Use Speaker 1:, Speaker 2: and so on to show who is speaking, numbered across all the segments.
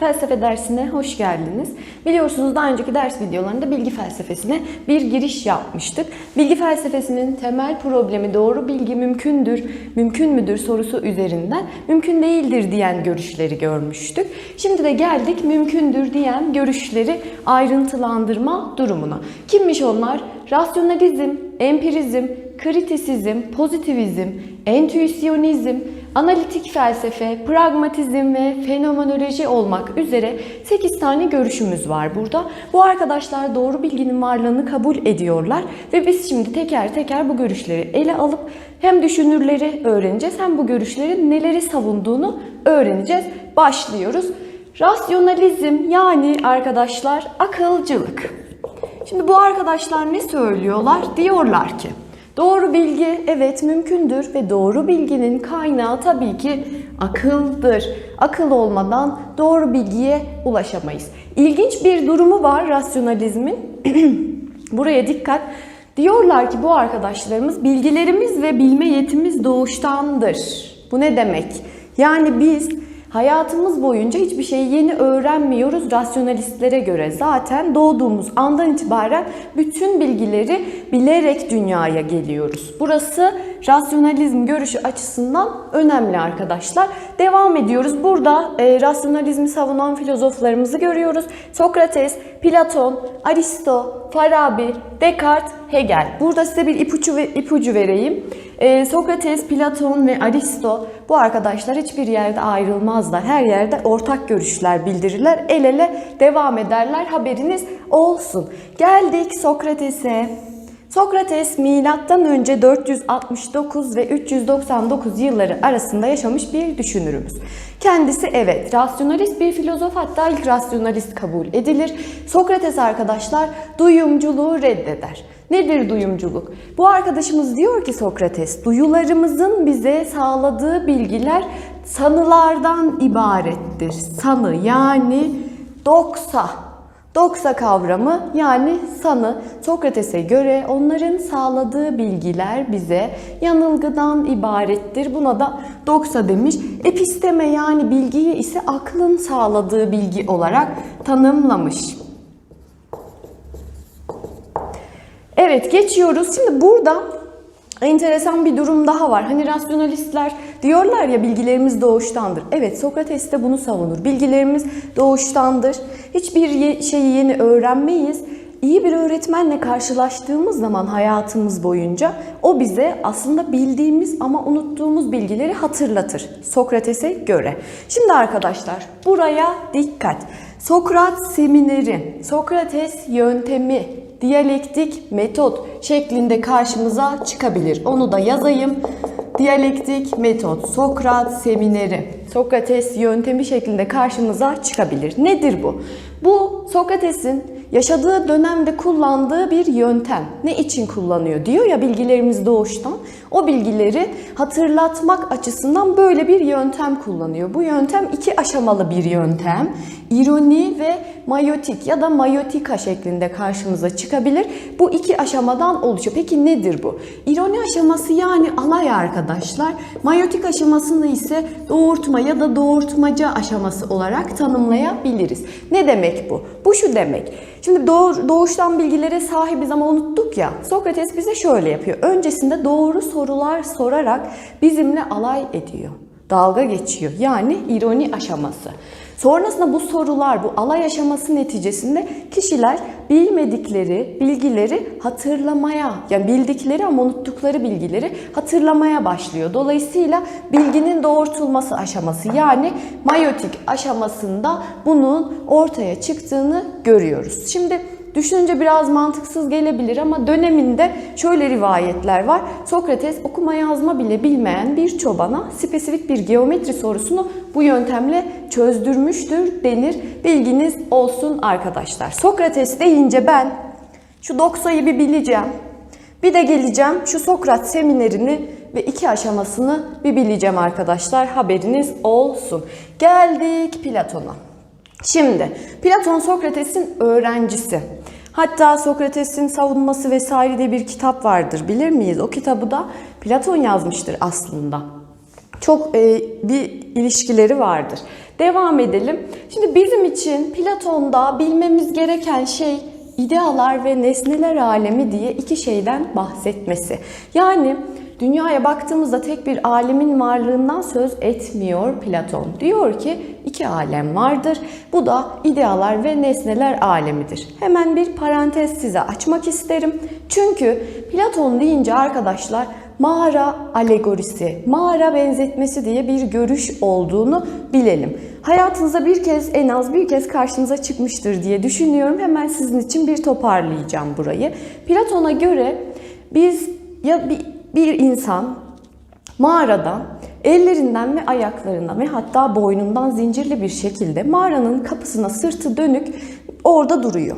Speaker 1: felsefe dersine hoş geldiniz. Biliyorsunuz daha önceki ders videolarında bilgi felsefesine bir giriş yapmıştık. Bilgi felsefesinin temel problemi doğru bilgi mümkündür, mümkün müdür sorusu üzerinden mümkün değildir diyen görüşleri görmüştük. Şimdi de geldik mümkündür diyen görüşleri ayrıntılandırma durumuna. Kimmiş onlar? Rasyonalizm, empirizm, kritisizm, pozitivizm, entüisyonizm, analitik felsefe, pragmatizm ve fenomenoloji olmak üzere 8 tane görüşümüz var burada. Bu arkadaşlar doğru bilginin varlığını kabul ediyorlar ve biz şimdi teker teker bu görüşleri ele alıp hem düşünürleri öğreneceğiz hem bu görüşlerin neleri savunduğunu öğreneceğiz. Başlıyoruz. Rasyonalizm yani arkadaşlar akılcılık. Şimdi bu arkadaşlar ne söylüyorlar? Diyorlar ki doğru bilgi evet mümkündür ve doğru bilginin kaynağı tabii ki akıldır. Akıl olmadan doğru bilgiye ulaşamayız. İlginç bir durumu var rasyonalizmin. Buraya dikkat. Diyorlar ki bu arkadaşlarımız bilgilerimiz ve bilme yetimiz doğuştandır. Bu ne demek? Yani biz Hayatımız boyunca hiçbir şeyi yeni öğrenmiyoruz rasyonalistlere göre. Zaten doğduğumuz andan itibaren bütün bilgileri bilerek dünyaya geliyoruz. Burası rasyonalizm görüşü açısından önemli arkadaşlar. Devam ediyoruz. Burada e, rasyonalizmi savunan filozoflarımızı görüyoruz. Sokrates, Platon, Aristo, Farabi, Descartes, Hegel. Burada size bir ipucu, ipucu vereyim. Ee, Sokrates, Platon ve Aristo bu arkadaşlar hiçbir yerde ayrılmazlar. Her yerde ortak görüşler bildirirler. El ele devam ederler. Haberiniz olsun. Geldik Sokrates'e. Sokrates milattan önce 469 ve 399 yılları arasında yaşamış bir düşünürümüz. Kendisi evet rasyonalist bir filozof hatta ilk rasyonalist kabul edilir. Sokrates arkadaşlar duyumculuğu reddeder. Nedir duyumculuk? Bu arkadaşımız diyor ki Sokrates, duyularımızın bize sağladığı bilgiler sanılardan ibarettir. Sanı yani doksa. Doksa kavramı yani sanı Sokrates'e göre onların sağladığı bilgiler bize yanılgıdan ibarettir. Buna da doksa demiş. Episteme yani bilgiyi ise aklın sağladığı bilgi olarak tanımlamış. Evet geçiyoruz. Şimdi burada enteresan bir durum daha var. Hani rasyonalistler diyorlar ya bilgilerimiz doğuştandır. Evet Sokrates de bunu savunur. Bilgilerimiz doğuştandır. Hiçbir şeyi yeni öğrenmeyiz. İyi bir öğretmenle karşılaştığımız zaman hayatımız boyunca o bize aslında bildiğimiz ama unuttuğumuz bilgileri hatırlatır Sokrates'e göre. Şimdi arkadaşlar buraya dikkat. Sokrat semineri, Sokrates yöntemi, diyalektik metot şeklinde karşımıza çıkabilir. Onu da yazayım. Diyalektik metot, Sokrat semineri, Sokrates yöntemi şeklinde karşımıza çıkabilir. Nedir bu? Bu Sokrates'in yaşadığı dönemde kullandığı bir yöntem. Ne için kullanıyor diyor ya bilgilerimiz doğuştan. O bilgileri hatırlatmak açısından böyle bir yöntem kullanıyor. Bu yöntem iki aşamalı bir yöntem. İroni ve mayotik ya da mayotika şeklinde karşımıza çıkabilir. Bu iki aşamadan oluşuyor. Peki nedir bu? İroni aşaması yani alay arkadaşlar. Mayotik aşamasını ise doğurtma ya da doğurtmaca aşaması olarak tanımlayabiliriz. Ne demek bu? Bu şu demek. Şimdi doğ, doğuştan bilgilere sahibiz ama unuttuk ya. Sokrates bize şöyle yapıyor. Öncesinde doğru sorular sorarak bizimle alay ediyor. Dalga geçiyor. Yani ironi aşaması. Sonrasında bu sorular, bu alay aşaması neticesinde kişiler bilmedikleri bilgileri hatırlamaya, yani bildikleri ama unuttukları bilgileri hatırlamaya başlıyor. Dolayısıyla bilginin doğurtulması aşaması yani mayotik aşamasında bunun ortaya çıktığını görüyoruz. Şimdi Düşününce biraz mantıksız gelebilir ama döneminde şöyle rivayetler var. Sokrates okuma yazma bile bilmeyen bir çobana spesifik bir geometri sorusunu bu yöntemle çözdürmüştür denir. Bilginiz olsun arkadaşlar. Sokrates deyince ben şu doksayı bir bileceğim. Bir de geleceğim şu Sokrat seminerini ve iki aşamasını bir bileceğim arkadaşlar. Haberiniz olsun. Geldik Platon'a. Şimdi Platon Sokrates'in öğrencisi. Hatta Sokrates'in savunması vesaire diye bir kitap vardır bilir miyiz? O kitabı da Platon yazmıştır aslında. Çok e, bir ilişkileri vardır. Devam edelim. Şimdi bizim için Platon'da bilmemiz gereken şey idealar ve nesneler alemi diye iki şeyden bahsetmesi. Yani dünyaya baktığımızda tek bir alemin varlığından söz etmiyor Platon. Diyor ki iki alem vardır. Bu da idealar ve nesneler alemidir. Hemen bir parantez size açmak isterim. Çünkü Platon deyince arkadaşlar mağara alegorisi, mağara benzetmesi diye bir görüş olduğunu bilelim. Hayatınızda bir kez en az bir kez karşınıza çıkmıştır diye düşünüyorum. Hemen sizin için bir toparlayacağım burayı. Platon'a göre biz ya bir, bir insan mağarada ellerinden ve ayaklarından ve hatta boynundan zincirli bir şekilde mağaranın kapısına sırtı dönük orada duruyor.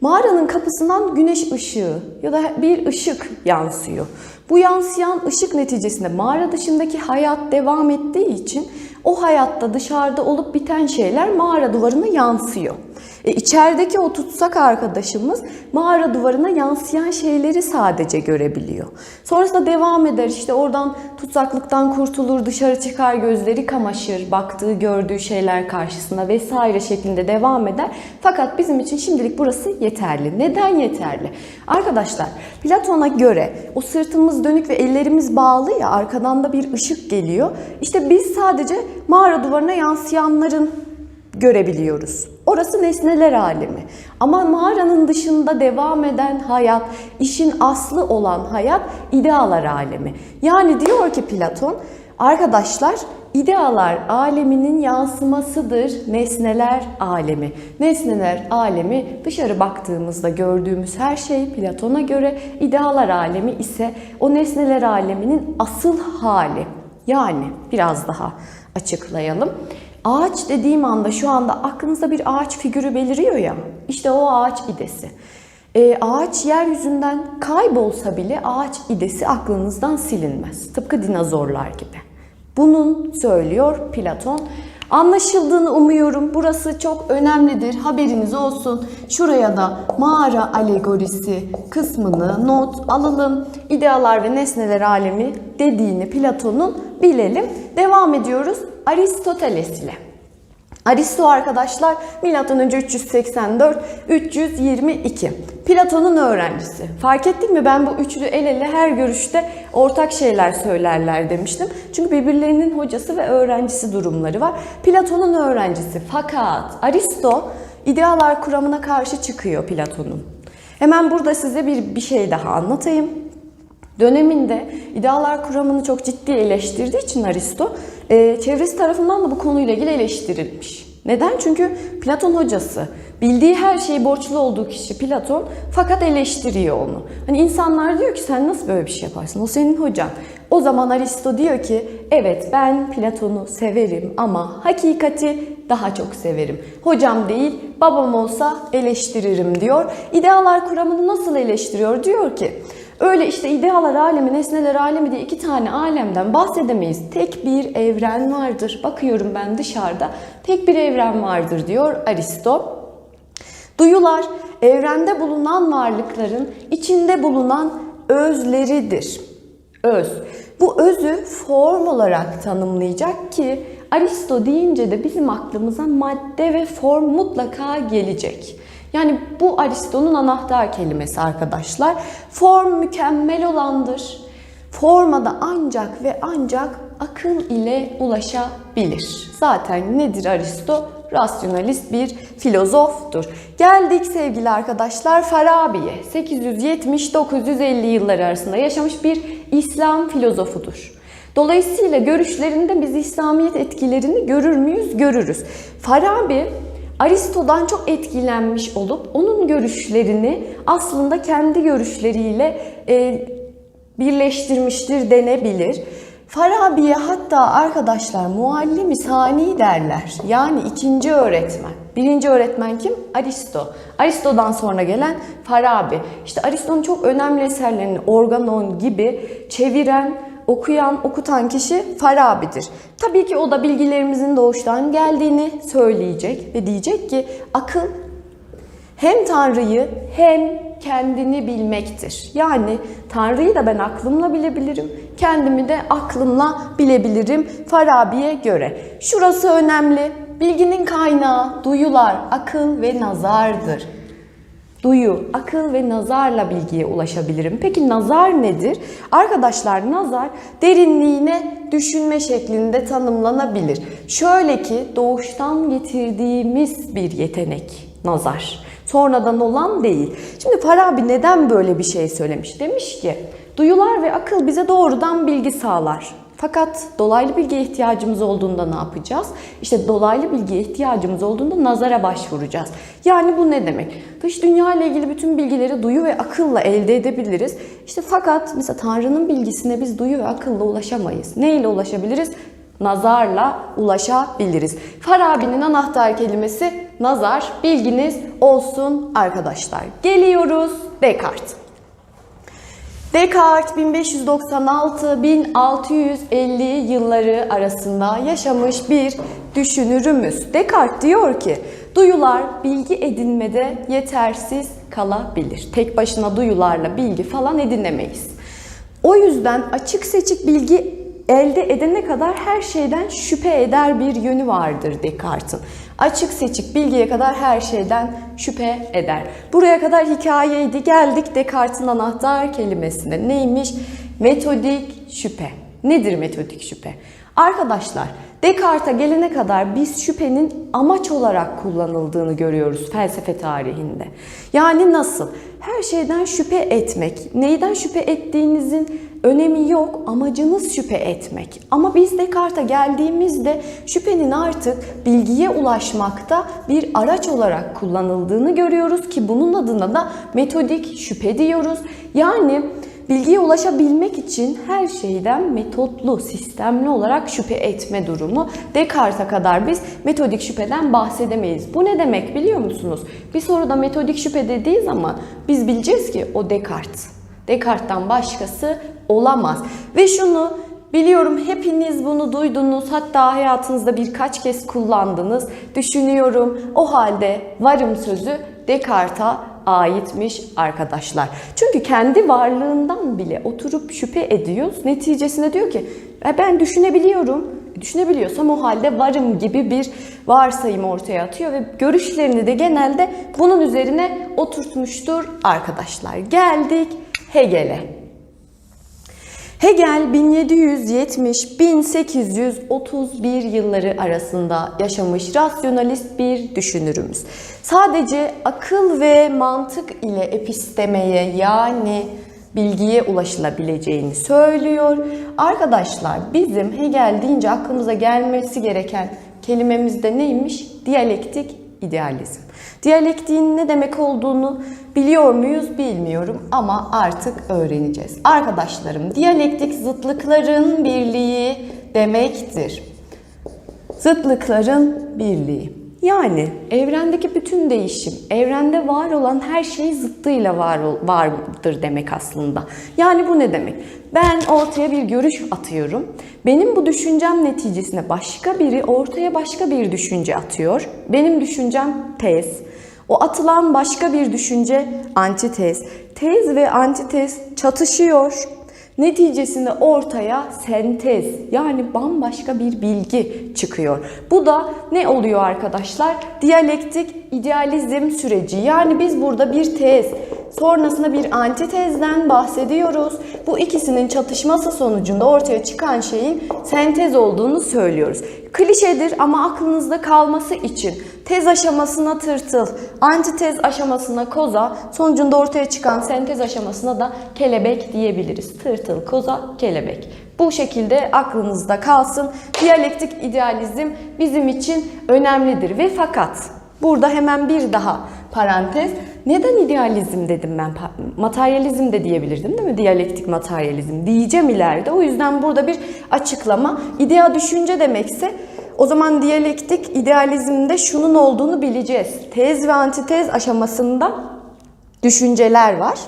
Speaker 1: Mağaranın kapısından güneş ışığı ya da bir ışık yansıyor. Bu yansıyan ışık neticesinde mağara dışındaki hayat devam ettiği için o hayatta dışarıda olup biten şeyler mağara duvarına yansıyor. E, içerideki o tutsak arkadaşımız mağara duvarına yansıyan şeyleri sadece görebiliyor. Sonrasında devam eder işte oradan tutsaklıktan kurtulur dışarı çıkar gözleri kamaşır baktığı gördüğü şeyler karşısında vesaire şeklinde devam eder. Fakat bizim için şimdilik burası yeterli. Neden yeterli? Arkadaşlar Platon'a göre o sırtımız dönük ve ellerimiz bağlı ya arkadan da bir ışık geliyor. İşte biz sadece mağara duvarına yansıyanların görebiliyoruz. Orası nesneler alemi. Ama mağaranın dışında devam eden hayat, işin aslı olan hayat idealar alemi. Yani diyor ki Platon, arkadaşlar idealar aleminin yansımasıdır nesneler alemi. Nesneler alemi dışarı baktığımızda gördüğümüz her şey Platon'a göre idealar alemi ise o nesneler aleminin asıl hali. Yani biraz daha açıklayalım. Ağaç dediğim anda şu anda aklınızda bir ağaç figürü beliriyor ya. İşte o ağaç idesi. Ee, ağaç yeryüzünden kaybolsa bile ağaç idesi aklınızdan silinmez. Tıpkı dinozorlar gibi. Bunun söylüyor Platon. Anlaşıldığını umuyorum. Burası çok önemlidir. Haberiniz olsun. Şuraya da mağara alegorisi kısmını not alalım. İdealar ve nesneler alemi dediğini Platon'un bilelim. Devam ediyoruz Aristoteles ile. Aristo arkadaşlar önce 384 322. Platon'un öğrencisi. Fark ettik mi ben bu üçlü el ele her görüşte ortak şeyler söylerler demiştim. Çünkü birbirlerinin hocası ve öğrencisi durumları var. Platon'un öğrencisi. Fakat Aristo idealar kuramına karşı çıkıyor Platon'un. Hemen burada size bir bir şey daha anlatayım. Döneminde idealar kuramını çok ciddi eleştirdiği için Aristo, e, çevresi tarafından da bu konuyla ilgili eleştirilmiş. Neden? Çünkü Platon hocası. Bildiği her şeyi borçlu olduğu kişi Platon fakat eleştiriyor onu. Hani insanlar diyor ki sen nasıl böyle bir şey yaparsın? O senin hocan. O zaman Aristo diyor ki evet ben Platon'u severim ama hakikati daha çok severim. Hocam değil babam olsa eleştiririm diyor. İdealar kuramını nasıl eleştiriyor? Diyor ki Öyle işte idealar alemi, nesneler alemi diye iki tane alemden bahsedemeyiz. Tek bir evren vardır. Bakıyorum ben dışarıda. Tek bir evren vardır diyor Aristo. Duyular evrende bulunan varlıkların içinde bulunan özleridir. Öz. Bu özü form olarak tanımlayacak ki Aristo deyince de bizim aklımıza madde ve form mutlaka gelecek. Yani bu Aristo'nun anahtar kelimesi arkadaşlar. Form mükemmel olandır. Forma da ancak ve ancak akıl ile ulaşabilir. Zaten nedir Aristo? Rasyonalist bir filozoftur. Geldik sevgili arkadaşlar Farabi'ye. 870-950 yılları arasında yaşamış bir İslam filozofudur. Dolayısıyla görüşlerinde biz İslamiyet etkilerini görür müyüz? Görürüz. Farabi Aristo'dan çok etkilenmiş olup onun görüşlerini aslında kendi görüşleriyle e, birleştirmiştir denebilir. Farabi'ye hatta arkadaşlar muallim sani derler. Yani ikinci öğretmen. Birinci öğretmen kim? Aristo. Aristo'dan sonra gelen Farabi. İşte Aristo'nun çok önemli eserlerini Organon gibi çeviren, okuyan, okutan kişi Farabi'dir. Tabii ki o da bilgilerimizin doğuştan geldiğini söyleyecek ve diyecek ki akıl hem Tanrı'yı hem kendini bilmektir. Yani Tanrı'yı da ben aklımla bilebilirim, kendimi de aklımla bilebilirim Farabi'ye göre. Şurası önemli. bilginin kaynağı duyular, akıl ve nazardır. Duyu, akıl ve nazarla bilgiye ulaşabilirim. Peki nazar nedir? Arkadaşlar nazar derinliğine düşünme şeklinde tanımlanabilir. Şöyle ki doğuştan getirdiğimiz bir yetenek nazar. Sonradan olan değil. Şimdi Farabi neden böyle bir şey söylemiş? Demiş ki duyular ve akıl bize doğrudan bilgi sağlar. Fakat dolaylı bilgiye ihtiyacımız olduğunda ne yapacağız? İşte dolaylı bilgiye ihtiyacımız olduğunda nazara başvuracağız. Yani bu ne demek? Dış dünya ile ilgili bütün bilgileri duyu ve akılla elde edebiliriz. İşte fakat mesela Tanrı'nın bilgisine biz duyu ve akılla ulaşamayız. Ne ile ulaşabiliriz? Nazarla ulaşabiliriz. Farabi'nin anahtar kelimesi nazar. Bilginiz olsun arkadaşlar. Geliyoruz Descartes. Descartes 1596-1650 yılları arasında yaşamış bir düşünürümüz. Descartes diyor ki, duyular bilgi edinmede yetersiz kalabilir. Tek başına duyularla bilgi falan edinemeyiz. O yüzden açık seçik bilgi elde edene kadar her şeyden şüphe eder bir yönü vardır Descartes'in. Açık seçik bilgiye kadar her şeyden şüphe eder. Buraya kadar hikayeydi. Geldik Descartes'in anahtar kelimesine. Neymiş? Metodik şüphe. Nedir metodik şüphe? Arkadaşlar Descartes'e gelene kadar biz şüphenin amaç olarak kullanıldığını görüyoruz felsefe tarihinde. Yani nasıl? Her şeyden şüphe etmek. Neyden şüphe ettiğinizin önemi yok. Amacınız şüphe etmek. Ama biz Descartes'e geldiğimizde şüphenin artık bilgiye ulaşmakta bir araç olarak kullanıldığını görüyoruz ki bunun adına da metodik şüphe diyoruz. Yani Bilgiye ulaşabilmek için her şeyden metotlu, sistemli olarak şüphe etme durumu. Descartes'e kadar biz metodik şüpheden bahsedemeyiz. Bu ne demek biliyor musunuz? Bir soruda metodik şüphe dediği zaman biz bileceğiz ki o Descartes. Descartes'ten başkası olamaz. Ve şunu Biliyorum hepiniz bunu duydunuz hatta hayatınızda birkaç kez kullandınız. Düşünüyorum o halde varım sözü Descartes'a aitmiş arkadaşlar. Çünkü kendi varlığından bile oturup şüphe ediyoruz. Neticesinde diyor ki "E, ben düşünebiliyorum. Düşünebiliyorsam o halde varım gibi bir varsayım ortaya atıyor ve görüşlerini de genelde bunun üzerine oturtmuştur arkadaşlar. Geldik Hegel'e. Hegel 1770-1831 yılları arasında yaşamış rasyonalist bir düşünürümüz. Sadece akıl ve mantık ile epistemeye yani bilgiye ulaşılabileceğini söylüyor. Arkadaşlar bizim Hegel deyince aklımıza gelmesi gereken kelimemiz de neymiş? Diyalektik idealizm. Diyalektiğin ne demek olduğunu biliyor muyuz bilmiyorum ama artık öğreneceğiz. Arkadaşlarım diyalektik zıtlıkların birliği demektir. Zıtlıkların birliği. Yani evrendeki bütün değişim, evrende var olan her şey zıttıyla var vardır demek aslında. Yani bu ne demek? Ben ortaya bir görüş atıyorum. Benim bu düşüncem neticesinde başka biri ortaya başka bir düşünce atıyor. Benim düşüncem tez. O atılan başka bir düşünce antitez. Tez ve antitez çatışıyor. Neticesinde ortaya sentez yani bambaşka bir bilgi çıkıyor. Bu da ne oluyor arkadaşlar? Diyalektik idealizm süreci. Yani biz burada bir tez, sonrasında bir antitezden bahsediyoruz. Bu ikisinin çatışması sonucunda ortaya çıkan şeyin sentez olduğunu söylüyoruz. Klişedir ama aklınızda kalması için tez aşamasına tırtıl, antitez aşamasına koza, sonucunda ortaya çıkan sentez aşamasına da kelebek diyebiliriz. Tırtıl, koza, kelebek. Bu şekilde aklınızda kalsın. Diyalektik idealizm bizim için önemlidir ve fakat burada hemen bir daha parantez. Neden idealizm dedim ben? Materyalizm de diyebilirdim değil mi? Diyalektik materyalizm diyeceğim ileride. O yüzden burada bir açıklama. İdea düşünce demekse o zaman diyalektik idealizmde şunun olduğunu bileceğiz. Tez ve antitez aşamasında düşünceler var.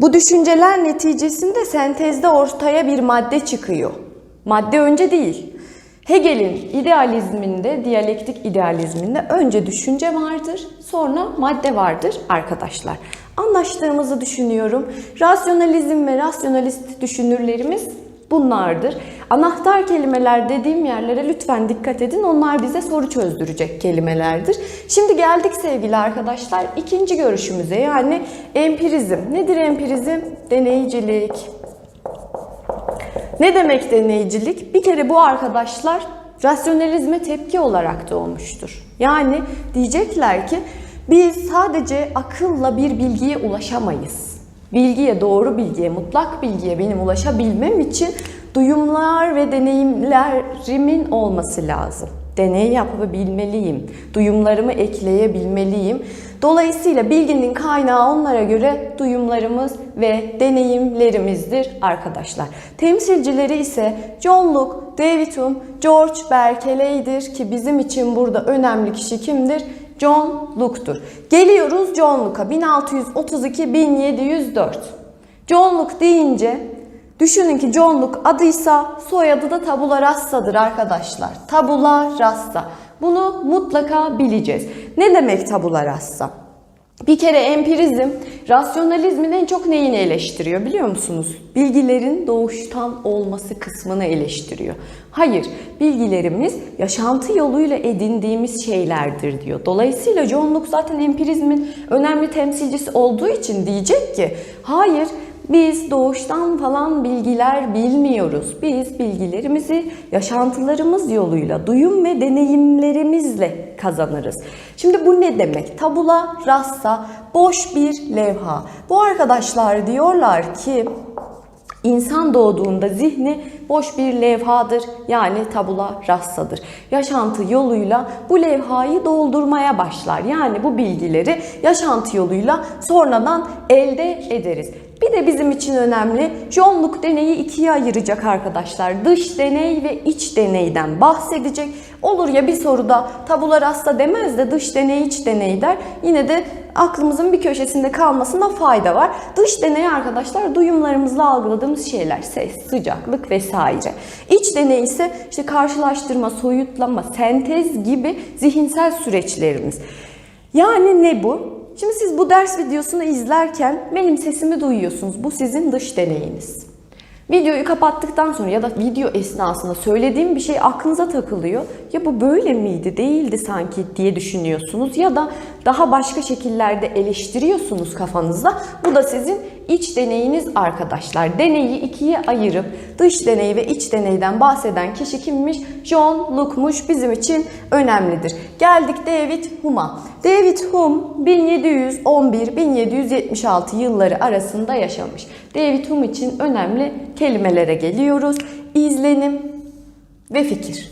Speaker 1: Bu düşünceler neticesinde sentezde ortaya bir madde çıkıyor. Madde önce değil. Hegel'in idealizminde, diyalektik idealizminde önce düşünce vardır, sonra madde vardır arkadaşlar. Anlaştığımızı düşünüyorum. Rasyonalizm ve rasyonalist düşünürlerimiz bunlardır. Anahtar kelimeler dediğim yerlere lütfen dikkat edin. Onlar bize soru çözdürecek kelimelerdir. Şimdi geldik sevgili arkadaşlar ikinci görüşümüze yani empirizm. Nedir empirizm? Deneycilik. Ne demek deneycilik? Bir kere bu arkadaşlar rasyonalizme tepki olarak doğmuştur. Yani diyecekler ki biz sadece akılla bir bilgiye ulaşamayız. Bilgiye, doğru bilgiye, mutlak bilgiye benim ulaşabilmem için duyumlar ve deneyimlerimin olması lazım. Deney yapabilmeliyim. Duyumlarımı ekleyebilmeliyim. Dolayısıyla bilginin kaynağı onlara göre duyumlarımız ve deneyimlerimizdir arkadaşlar. Temsilcileri ise John Locke, David Hume, George Berkeley'dir ki bizim için burada önemli kişi kimdir? John Locke'tur. Geliyoruz John Locke'a 1632-1704. John Locke deyince düşünün ki John Locke adıysa soyadı da tabula rasa'dır arkadaşlar. Tabula rasa. Bunu mutlaka bileceğiz. Ne demek tabula rasa? Bir kere empirizm, rasyonalizmin en çok neyini eleştiriyor biliyor musunuz? Bilgilerin doğuştan olması kısmını eleştiriyor. Hayır, bilgilerimiz yaşantı yoluyla edindiğimiz şeylerdir diyor. Dolayısıyla John Locke zaten empirizmin önemli temsilcisi olduğu için diyecek ki, hayır biz doğuştan falan bilgiler bilmiyoruz. Biz bilgilerimizi yaşantılarımız yoluyla, duyum ve deneyimlerimizle kazanırız. Şimdi bu ne demek? Tabula rasa, boş bir levha. Bu arkadaşlar diyorlar ki İnsan doğduğunda zihni boş bir levhadır yani tabula rassadır. Yaşantı yoluyla bu levhayı doldurmaya başlar. Yani bu bilgileri yaşantı yoluyla sonradan elde ederiz. Bir de bizim için önemli John deneyi ikiye ayıracak arkadaşlar. Dış deney ve iç deneyden bahsedecek. Olur ya bir soruda tabula rasa demez de dış deney iç deney der. Yine de aklımızın bir köşesinde kalmasına fayda var. Dış deney arkadaşlar duyumlarımızla algıladığımız şeyler. Ses, sıcaklık vesaire. İç deney ise işte karşılaştırma, soyutlama, sentez gibi zihinsel süreçlerimiz. Yani ne bu? Şimdi siz bu ders videosunu izlerken benim sesimi duyuyorsunuz. Bu sizin dış deneyiniz. Videoyu kapattıktan sonra ya da video esnasında söylediğim bir şey aklınıza takılıyor. Ya bu böyle miydi, değildi sanki diye düşünüyorsunuz ya da daha başka şekillerde eleştiriyorsunuz kafanızda. Bu da sizin iç deneyiniz arkadaşlar. Deneyi ikiye ayırıp dış deney ve iç deneyden bahseden kişi kimmiş? John Locke'muş bizim için önemlidir. Geldik David Hume'a. David Hume 1711-1776 yılları arasında yaşamış. David Hume için önemli kelimelere geliyoruz. İzlenim ve fikir.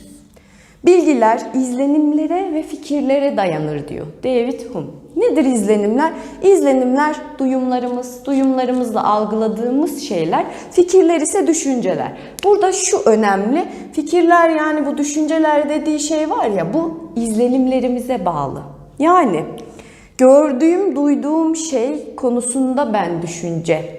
Speaker 1: Bilgiler izlenimlere ve fikirlere dayanır diyor David Hume. Nedir izlenimler? İzlenimler duyumlarımız, duyumlarımızla algıladığımız şeyler, fikirler ise düşünceler. Burada şu önemli, fikirler yani bu düşünceler dediği şey var ya bu izlenimlerimize bağlı. Yani gördüğüm, duyduğum şey konusunda ben düşünce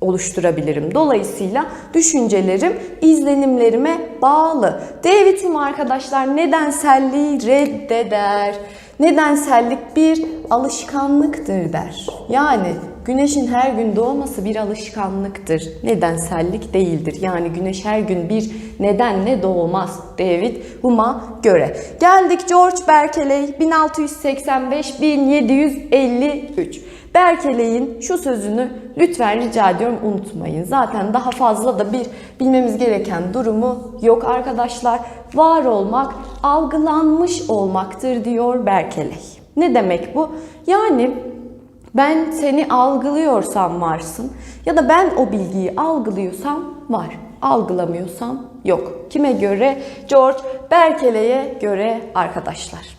Speaker 1: oluşturabilirim. Dolayısıyla düşüncelerim izlenimlerime bağlı. David Hume arkadaşlar nedenselliği reddeder. Nedensellik bir alışkanlıktır der. Yani güneşin her gün doğması bir alışkanlıktır. Nedensellik değildir. Yani güneş her gün bir nedenle doğmaz David Hume'a göre. Geldik George Berkeley 1685-1753. Berkeley'in şu sözünü lütfen rica ediyorum unutmayın. Zaten daha fazla da bir bilmemiz gereken durumu yok arkadaşlar. Var olmak algılanmış olmaktır diyor Berkeley. Ne demek bu? Yani ben seni algılıyorsam varsın ya da ben o bilgiyi algılıyorsam var. Algılamıyorsam yok. Kime göre? George Berkeley'e göre arkadaşlar.